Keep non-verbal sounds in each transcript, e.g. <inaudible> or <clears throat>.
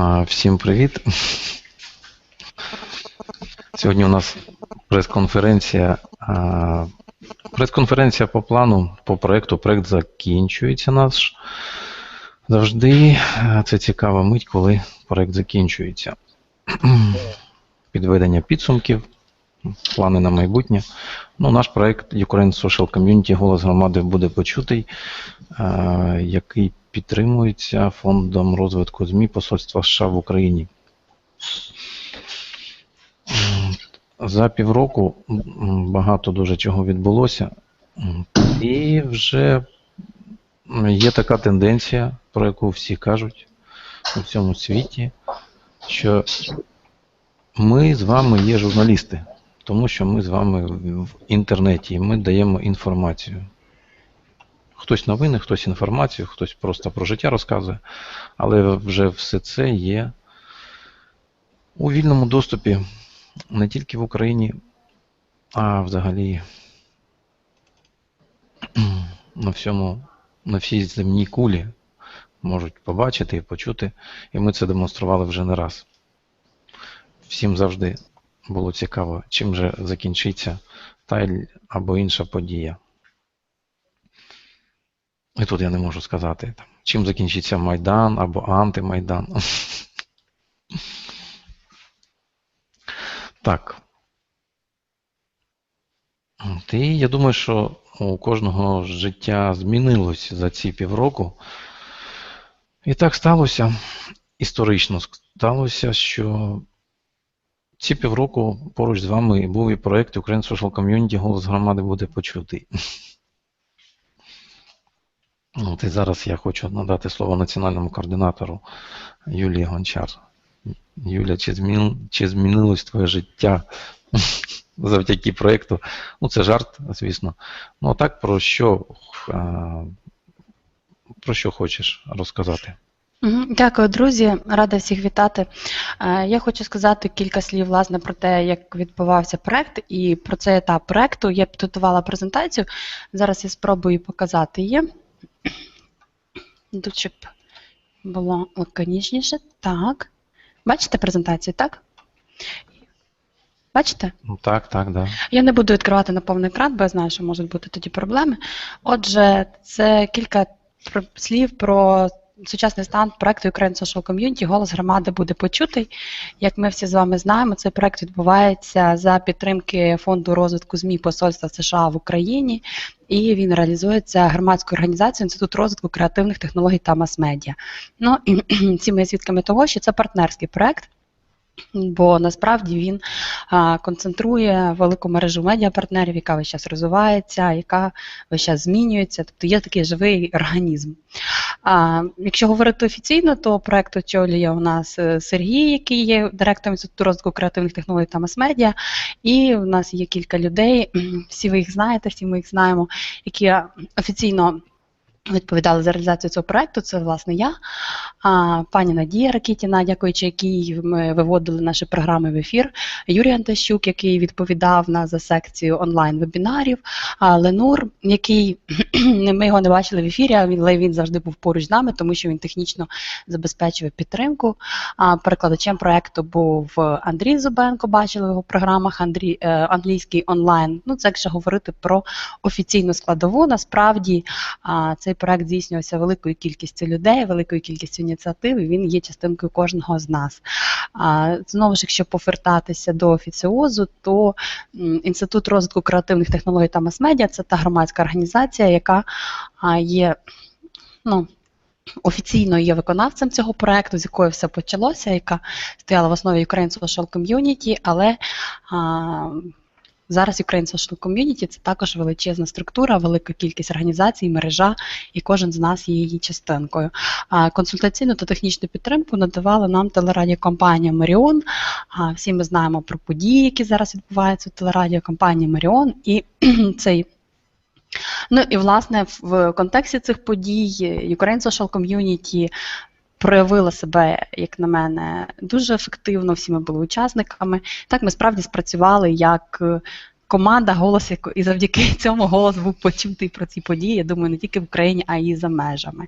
Всім привіт. Сьогодні у нас прес-конференція. Прес-конференція по плану, по проєкту. Проєкт закінчується наш. Завжди це цікава мить, коли проєкт закінчується. <clears throat> Підведення підсумків, плани на майбутнє. Ну, Наш проєкт Ukraine Social Community Голос громади буде почутий, який підтримується Фондом розвитку ЗМІ Посольства США в Україні. За півроку багато дуже чого відбулося, і вже є така тенденція, про яку всі кажуть у всьому світі, що ми з вами є журналісти, тому що ми з вами в інтернеті і ми даємо інформацію. Хтось новини, хтось інформацію, хтось просто про життя розказує, але вже все це є у вільному доступі не тільки в Україні, а взагалі <clears throat> на всьому, на всій земній кулі можуть побачити і почути. І ми це демонстрували вже не раз. Всім завжди було цікаво, чим же закінчиться та або інша подія. І тут я не можу сказати, там, чим закінчиться Майдан або антимайдан. Так. І я думаю, що у кожного життя змінилось за ці півроку. І так сталося, історично сталося, що ці півроку поруч з вами був і проєкт Ukraine Social Community Голос громади буде почутий. От І зараз я хочу надати слово національному координатору Юлії Гончар. Юля, чи змін, чи змінилось твоє життя <laughs> завдяки проєкту? Ну, це жарт, звісно. Ну, а так про що, про що хочеш розказати? Дякую, друзі. Рада всіх вітати. Я хочу сказати кілька слів власне про те, як відбувався проект, і про цей етап проекту. Я підготувала презентацію. Зараз я спробую показати її. Тут щоб було лаконічніше. Так. Бачите презентацію, так? Бачите? Ну, Так, так, да. Я не буду відкривати на повний екран, бо я знаю, що можуть бути тоді проблеми. Отже, це кілька слів про сучасний стан проекту Ukraine Social Community Голос громади буде почутий. Як ми всі з вами знаємо, цей проект відбувається за підтримки фонду розвитку ЗМІ Посольства США в Україні, і він реалізується громадською організацією Інститут розвитку креативних технологій та мас-медіа. Ну і <clears throat> всі ми свідками того, що це партнерський проект. Бо насправді він концентрує велику мережу медіапартнерів, яка весь час розвивається, яка весь час змінюється, тобто є такий живий організм. А, Якщо говорити офіційно, то проект очолює у нас е, Сергій, який є директором інституту розвитку креативних технологій та мас-медіа, і у нас є кілька людей, <clears throat> всі ви їх знаєте, всі ми їх знаємо, які офіційно Відповідали за реалізацію цього проекту, це власне я, а, пані Надія Ракітіна, дякуючи якій ми виводили наші програми в ефір, Юрій Антощук, який відповідав на за секцію онлайн-вебінарів, а Ленур, який <clears throat> ми його не бачили в ефірі, але він завжди був поруч з нами, тому що він технічно забезпечує підтримку. А Перекладачем проекту був Андрій Зубенко, бачили в його програмах. Андрій, е, англійський онлайн. Ну, це якщо говорити про офіційну складову, насправді цей проект здійснювався великою кількістю людей, великою кількістю ініціатив, і він є частинкою кожного з нас. А, Знову ж, якщо повертатися до офіціозу, то Інститут розвитку креативних технологій та мас-медіа це та громадська організація, яка є. ну, Офіційно є виконавцем цього проекту, з якої все почалося, яка стояла в основі Ukraine Social Community, але а, Зараз Ukraine Social Community – це також величезна структура, велика кількість організацій, мережа, і кожен з нас є її частинкою. Консультаційну та технічну підтримку надавала нам телерадіокомпанія Маріон. Всі ми знаємо про події, які зараз відбуваються у телерадіокомпанії Маріон. І <clears throat> цей Ну і власне в контексті цих подій Ukraine Social Community проявила себе, як на мене, дуже ефективно. Всі ми були учасниками. Так, ми справді спрацювали як команда, голос і завдяки <laughs> цьому голос був почутий про ці події. Я думаю, не тільки в Україні, а й за межами.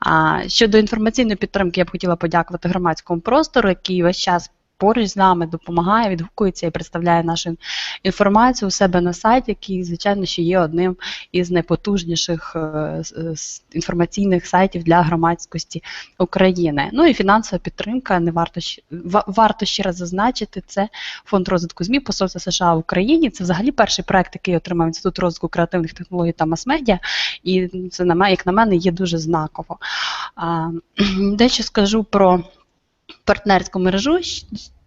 А щодо інформаційної підтримки, я б хотіла подякувати громадському простору, який весь час. Поруч з нами допомагає, відгукується і представляє нашу інформацію у себе на сайті, який, звичайно, ще є одним із найпотужніших е, с- інформаційних сайтів для громадськості України. Ну і фінансова підтримка, не варто варто ще раз зазначити, це фонд розвитку ЗМІ Посольства США в Україні. Це взагалі перший проект, який отримав інститут розвитку креативних технологій та мас-медіа, і це як на мене, є дуже знаково. <clears throat> Дещо скажу про партнерську мережу.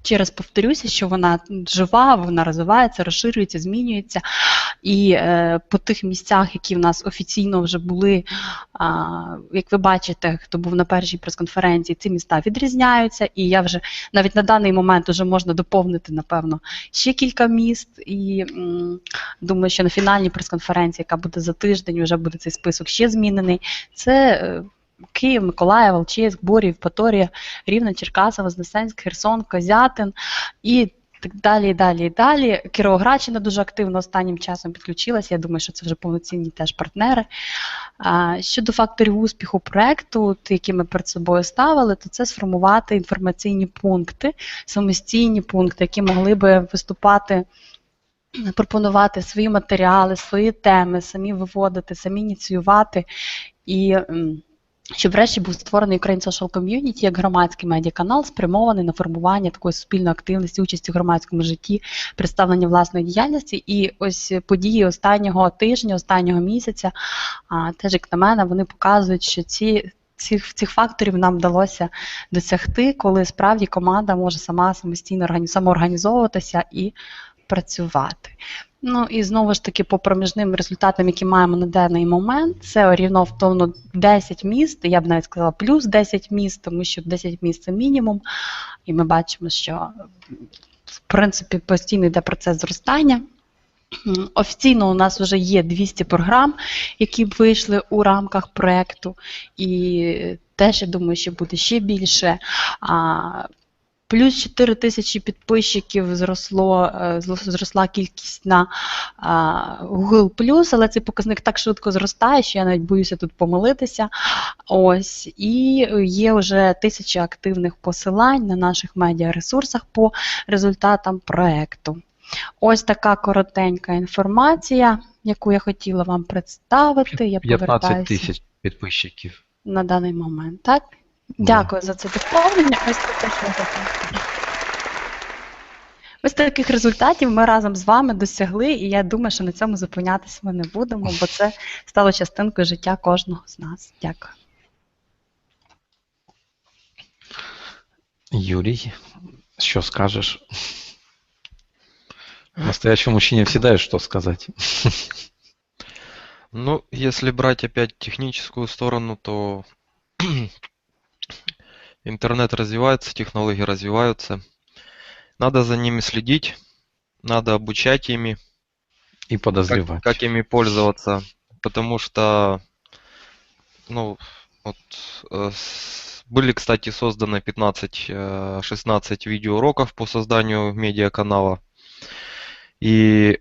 Ще раз повторюся, що вона жива, вона розвивається, розширюється, змінюється. І е, по тих місцях, які в нас офіційно вже були, а, як ви бачите, хто був на першій прес-конференції, ці міста відрізняються. І я вже навіть на даний момент вже можна доповнити, напевно, ще кілька міст. І м, думаю, що на фінальній прес-конференції, яка буде за тиждень, вже буде цей список ще змінений. Це е, Київ, Миколаїв, Волчиськ, Борів, Паторія, Рівне, Черкаса, Вознесенськ, Херсон, Козятин і так далі, і далі, і далі. Кіровоградщина дуже активно останнім часом підключилася. Я думаю, що це вже повноцінні теж партнери. Щодо факторів успіху проекту, які ми перед собою ставили, то це сформувати інформаційні пункти, самостійні пункти, які могли би виступати. Пропонувати свої матеріали, свої теми, самі виводити, самі ініціювати і щоб врешті був створений Ukraine Social Community як громадський медіаканал, спрямований на формування такої суспільної активності, участі в громадському житті, представлення власної діяльності. І ось події останнього тижня, останнього місяця, а, теж як на мене, вони показують, що ці. Цих, цих факторів нам вдалося досягти, коли справді команда може сама самостійно органі- самоорганізовуватися і працювати. Ну і знову ж таки, по проміжним результатам, які маємо на даний момент, це орієнтовно 10 міст. Я б навіть сказала плюс 10 міст, тому що 10 міст це мінімум. І ми бачимо, що в принципі постійно йде процес зростання. Офіційно у нас вже є 200 програм, які вийшли у рамках проєкту, і теж я думаю, що буде ще більше. Плюс 4 тисячі підписчиків зросло, е, зросла кількість на Google+, але цей показник так швидко зростає, що я навіть боюся тут помилитися. Ось, і є вже тисяча активних посилань на наших медіаресурсах по результатам проекту. Ось така коротенька інформація, яку я хотіла вам представити. Я 15 тисяч підписчиків. на даний момент. Так? Дякую за це доповнення. Ось що таких результатів ми разом з вами досягли, і я думаю, що на цьому зупинятися ми не будемо, бо це стало частинкою життя кожного з нас. Дякую. Юрий, что скажешь? Настоящему мужчине всегда есть что сказать. Ну, если брать опять техническую сторону, то интернет развивается, технологии развиваются. Надо за ними следить, надо обучать ими, И как, подозревать. как ими пользоваться, потому что, ну, вот, э, были, кстати, созданы 15-16 видеоуроков по созданию медиаканала. И,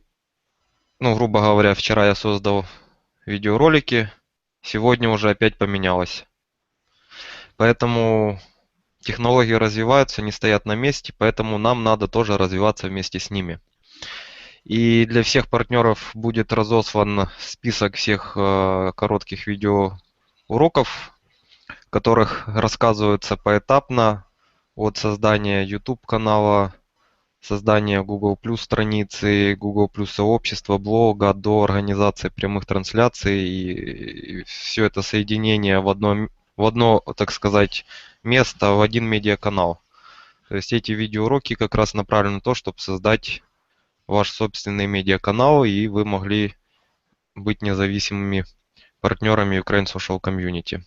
ну, грубо говоря, вчера я создал видеоролики, сегодня уже опять поменялось. Поэтому технологии развиваются, не стоят на месте, поэтому нам надо тоже развиваться вместе с ними. И для всех партнеров будет разослан список всех э, коротких видеоуроков, которых рассказывается поэтапно от создания YouTube канала, создания Google Plus страницы, Google Plus сообщества, блога до организации прямых трансляций и, все это соединение в одно, в одно, так сказать, место, в один медиаканал. То есть эти видеоуроки как раз направлены на то, чтобы создать ваш собственный медиаканал, и вы могли быть независимыми партнерами Ukraine Social Community.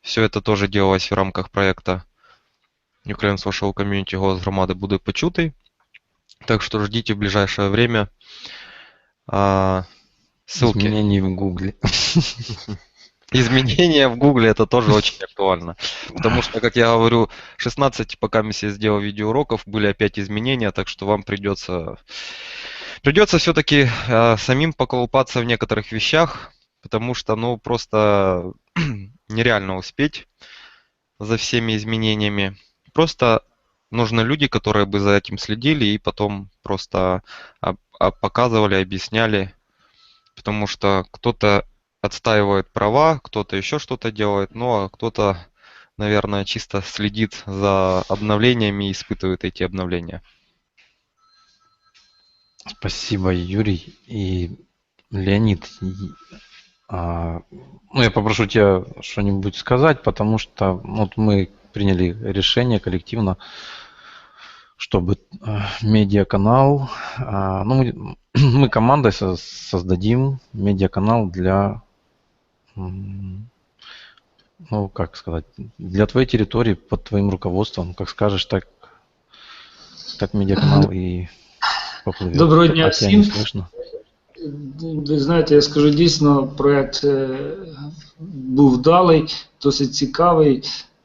Все это тоже делалось в рамках проекта Ukraine Social Community «Голос громады» буде почутий. Так что ждите в ближайшее время а, ссылки. Изменений в Гугле. <laughs> Изменения в Гугле это тоже очень актуально. Потому что, как я говорю, 16 пока я сделал видеоуроков, были опять изменения, так что вам придется Придется все-таки самим поколупаться в некоторых вещах, потому что, ну, просто <clears throat> нереально успеть за всеми изменениями. Просто нужны люди, которые бы за этим следили и потом просто а, а, показывали, объясняли, потому что кто-то отстаивает права, кто-то еще что-то делает, ну а кто-то, наверное, чисто следит за обновлениями и испытывает эти обновления. Спасибо, Юрий. И Леонид, а, ну, я попрошу тебя что-нибудь сказать, потому что вот мы приняли решение коллективно, чтобы э, медиаканал, а, ну, мы, <clears throat> мы командой со- создадим медиаканал для, ну, как сказать, для твоей территории, под твоим руководством, как скажешь, так, так медиаканал и поплывет. Доброго дня не всім. слышно? Ви знаєте, я скажу дійсно, проект е, був вдалий, досить цікавий.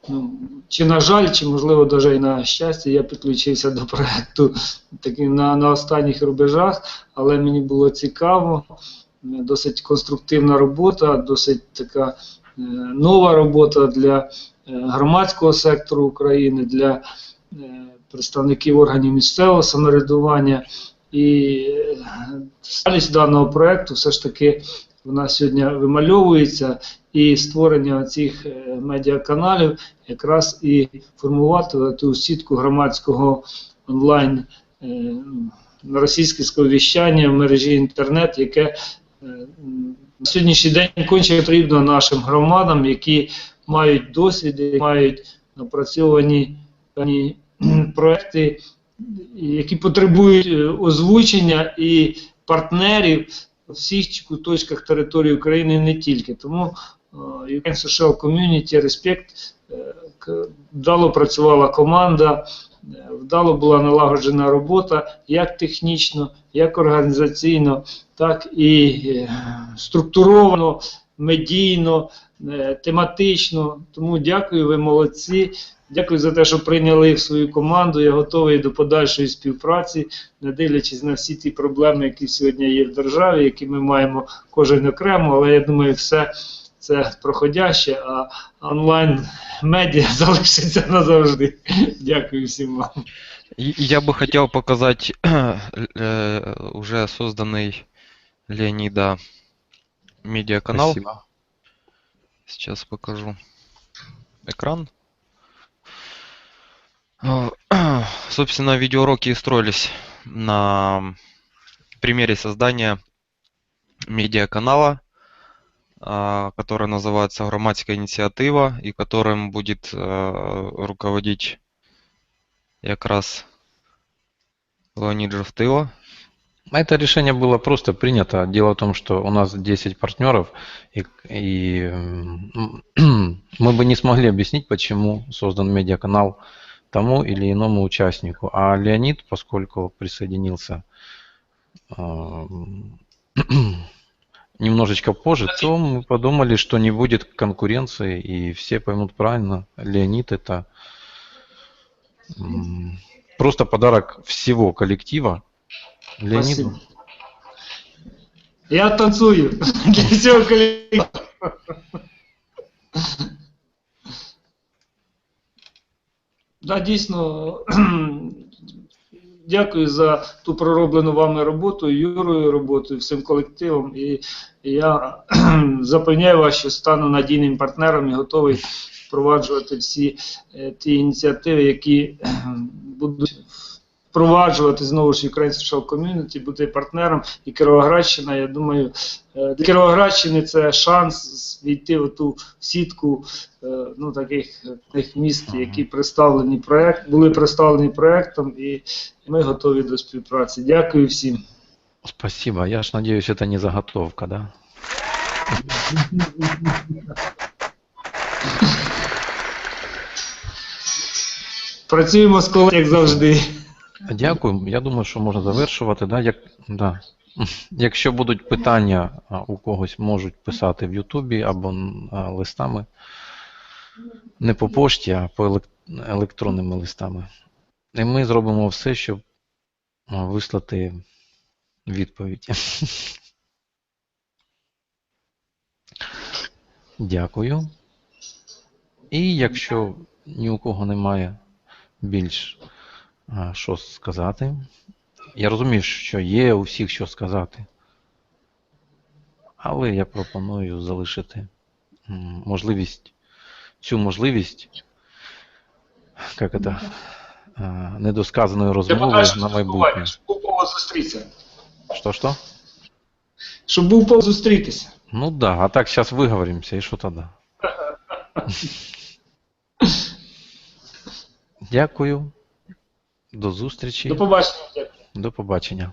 Ну, чи на жаль, чи можливо навіть і на щастя, я підключився до проекту таки на, на останніх рубежах, але мені було цікаво, досить конструктивна робота, досить така е, нова робота для е, громадського сектору України, для е, представників органів місцевого самоврядування. І сталість даного проекту все ж таки вона сьогодні вимальовується, і створення цих медіаканалів якраз і формувати ту сітку громадського онлайн е, ну, російського віщання в мережі інтернет, яке на сьогоднішній день конче потрібно нашим громадам, які мають досвід, мають напрацьовані <clears throat> проекти, які потребують е, озвучення і партнерів у всіх куточках території України не тільки. Тому е, Ukraine Social Community, Respect, е, вдало працювала команда, вдало була налагоджена робота як технічно, як організаційно, так і е, структуровано, медійно, е, тематично. Тому дякую, ви молодці. Дякую за те, що прийняли в свою команду. Я готовий до подальшої співпраці, не дивлячись на всі ті проблеми, які сьогодні є в державі, які ми маємо кожен окремо. Але я думаю, все це проходяще, а онлайн медіа <laughs> залишиться назавжди. Дякую всім вам. Я бы хотел показать уже созданный Леонида медиаканал. Спасибо. Сейчас покажу экран. <clears throat> Собственно, видеоуроки и строились на примере создания медиаканала, а, который называется «Громадская инициатива» и которым будет э, руководить как раз Леонид Жовтило. Это решение было просто принято. Дело в том, что у нас 10 партнеров, и, и, <clears throat> мы бы не смогли объяснить, почему создан медиаканал тому или иному участнику. А Леонид, поскольку присоединился м, <clears throat> немножечко позже, то мы подумали, что не будет конкуренции, и все поймут правильно. Леонид это просто подарок всего коллектива Леониду. Спасибо. Я танцую <laughs> для всього колективу. Да, дійсно, <clears throat> дякую за ту пророблену вами роботу, Юрою роботу, всім колективом. І я <clears throat> запевняю вас, що стану надійним партнером і готовий впроваджувати всі е, ті ініціативи, які будуть впроваджувати знову ж Ukraine Social Community, бути партнером. І Кіровоградщина, я думаю, е, для Кіровоградщини це шанс війти в ту сітку е, ну, таких, таких міст, які представлені проект, були представлені проектом, і ми готові до співпраці. Дякую всім. Спасибо. Я ж надеюсь, это не заготовка, да? Працюємо з колегами, як завжди. Дякую. Я думаю, що можна завершувати. Да? Як, да. <laughs> Якщо будуть питання, у когось можуть писати в Ютубі або листами. Не по пошті, а по електронними листами. І ми зробимо все, щоб вислати відповідь. <laughs> Дякую. І якщо ні у кого немає більш а, що сказати, я розумію, що є у всіх що сказати. Але я пропоную залишити можливість, цю можливість, як це, недосказаної розмови на майбутнє. щоб був повод зустрітися. Що що? Щоб був повод зустрітися. Ну да, а так сейчас выговоримся, и что тогда? <laughs> Дякую. До зустрічі. До побачення. До побачення.